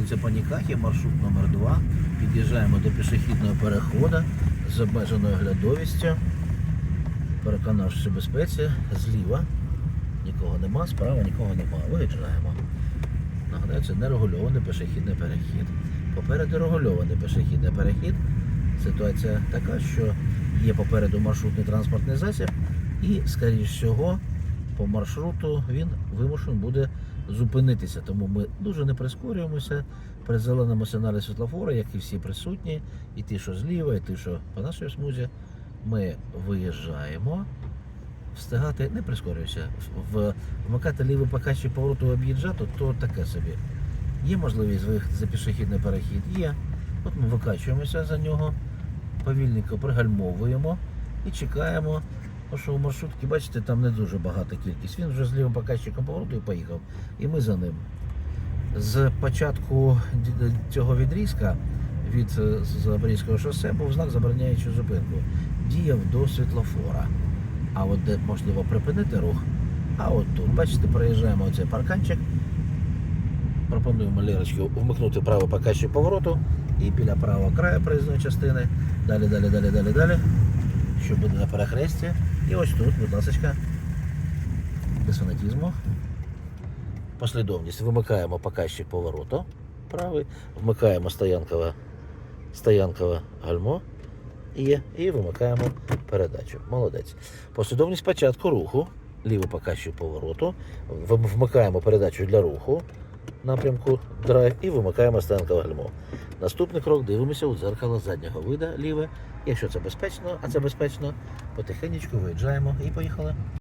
вулиця Панікахі, маршрут номер 2 Під'їжджаємо до пішохідного переходу з обмеженою глядовістю. Переконавшись у безпеці, зліва нікого нема, справа нікого нема. Виїжджаємо. Нагадаю, це нерегульований пішохідний перехід. Попереду регульований пішохідний перехід. Ситуація така, що є попереду маршрутний транспортний засіб, і, скоріш всього, по маршруту він вимушений буде зупинитися. Тому ми дуже не прискорюємося при зеленому сигналі світлофора, як і всі присутні, і ті, що зліва, і ті, що по нашій смузі. Ми виїжджаємо. Встигати не прискорююся. Вмикати лівий показчик повороту об'їжджати, то таке собі. Є можливість виїхати за пішохідний перехід? Є. От ми викачуємося за нього, повільненько пригальмовуємо і чекаємо. Тому що у маршрутки, бачите, там не дуже багата кількість. Він вже з лівим показчиком повороту і поїхав. І ми за ним. З початку цього відрізка від е, Запорізького шосе був знак забороняючи зупинку. Діяв до світлофора. А от де можливо припинити рух, а от тут, бачите, проїжджаємо оцей парканчик. Пропонуємо Лірочки вмикнути правий показчик повороту і біля правого краю проїзної частини. Далі, далі, далі, далі, далі. Що буде на перехресті. І ось тут, будь ласка, без фанатізму. Послідовність. Вимикаємо показчик повороту правий, вмикаємо стоянкове, стоянкове гальмо є, і вимикаємо передачу. Молодець. Послідовність початку руху, лівий показчик повороту, вмикаємо передачу для руху напрямку драйв і вимикаємо стоянкове гальмо. Наступний крок дивимося у дзеркало заднього вида ліве. Якщо це безпечно, а це безпечно, потихеньку виїжджаємо і поїхали.